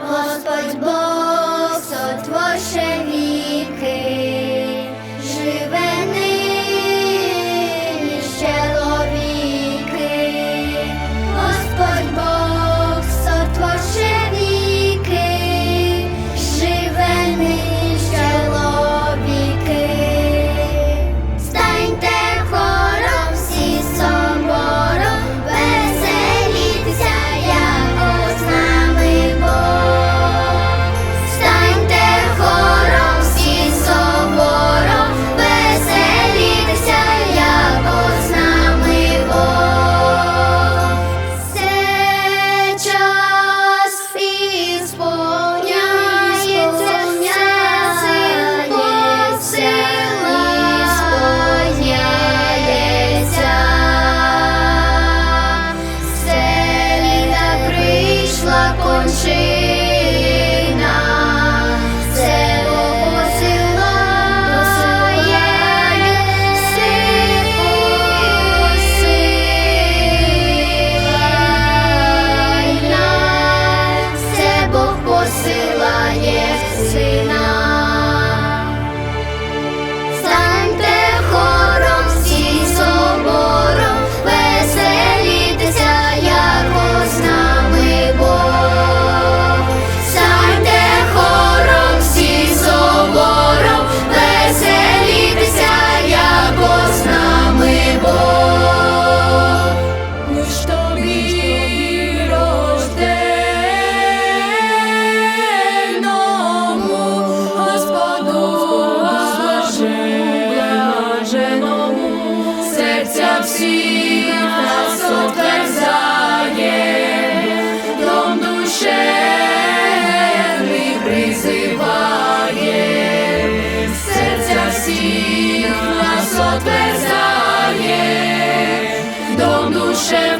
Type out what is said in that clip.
Господь Бог серця всі нас отверзає, дом душевний призиває, серця всі нас отверзає, дом душевний